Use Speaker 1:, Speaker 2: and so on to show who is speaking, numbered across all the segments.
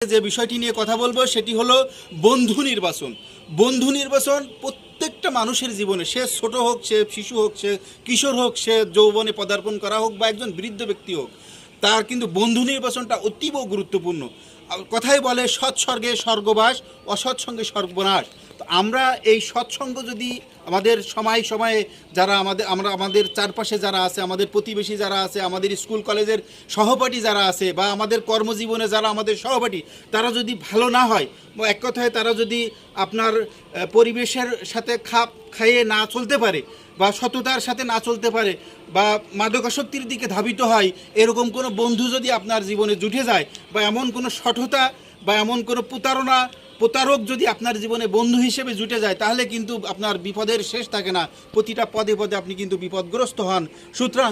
Speaker 1: যে বিষয়টি নিয়ে কথা বলব সেটি হলো বন্ধু নির্বাচন। বন্ধু নির্বাচন প্রত্যেকটা মানুষের জীবনে, সে ছোট হোক, সে শিশু হোক, সে কিশোর হোক, সে যৌবনে পদার্পণ করা হোক বা একজন বৃদ্ধ ব্যক্তি হোক, তার কিন্তু বন্ধু নির্বাচনটা অতীব গুরুত্বপূর্ণ। কথাই বলে সৎসর্গে স্বর্গবাস অসৎসঙ্গে সর্বনাশ তো আমরা এই সৎসঙ্গ যদি আমাদের সময় সময়ে যারা আমাদের, আমরা আমাদের চারপাশে যারা আছে, আমাদের প্রতিবেশী যারা আছে, আমাদের স্কুল কলেজের সহপাঠী যারা আছে বা আমাদের কর্মজীবনে যারা আমাদের সহপাঠী, তারা যদি ভালো না হয়, এক কথায় তারা যদি আপনার পরিবেশের সাথে খাপ খাইয়ে না চলতে পারে বা সততার সাথে না চলতে পারে বা মাদকাসক্তির দিকে ধাবিত হয়, এরকম কোনো বন্ধু যদি আপনার জীবনে জুটে যায় বা এমন কোনো সঠতা বা এমন কোনো প্রতারণা প্রতারক যদি আপনার জীবনে বন্ধু হিসেবে জুটে যায়, তাহলে কিন্তু আপনার বিপদের শেষ থাকে না। প্রতিটা পদে পদে আপনি কিন্তু বিপদগ্রস্ত হন। সুতরাং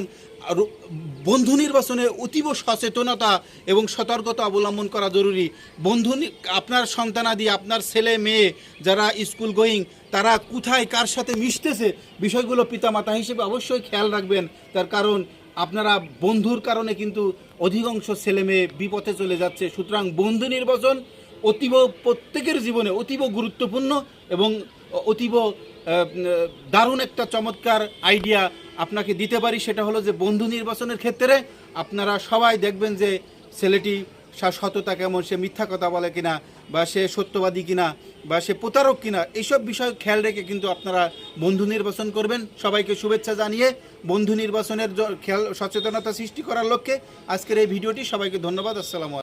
Speaker 1: বন্ধু নির্বাচনে অতীব সচেতনতা এবং সতর্কতা অবলম্বন করা জরুরি। বন্ধু আপনার সন্তানাদি আপনার ছেলে, মেয়ে যারা স্কুল গোয়িং, তারা কোথায় কার সাথে মিশতেছে, বিষয়গুলো পিতামাতা হিসেবে অবশ্যই খেয়াল রাখবেন। তার কারণ, আপনারা বন্ধুর কারণে কিন্তু অধিকাংশ ছেলে মেয়ে বিপথে চলে যাচ্ছে। সুতরাং বন্ধু নির্বাচন অতীব প্রত্যেকের জীবনে অতীব গুরুত্বপূর্ণ এবং অতীব দারুণ একটা চমৎকার আইডিয়া আপনাকে দিতে পারি। সেটা হলো যে বন্ধু নির্বাচনের ক্ষেত্রে আপনারা সবাই দেখবেন যে ছেলেটি সততা কেমন, সে মিথ্যা কথা বলে কিনা বা সে সত্যবাদী কিনা বা সে প্রতারক কিনা, এইসব বিষয় খেয়াল রেখে কিন্তু আপনারা বন্ধু নির্বাচন করবেন। সবাইকে শুভেচ্ছা জানিয়ে বন্ধু নির্বাচনের খেয়াল, সচেতনতা সৃষ্টি করার লক্ষ্যে আজকের এই ভিডিওটি। সবাইকে ধন্যবাদ। আসসালামু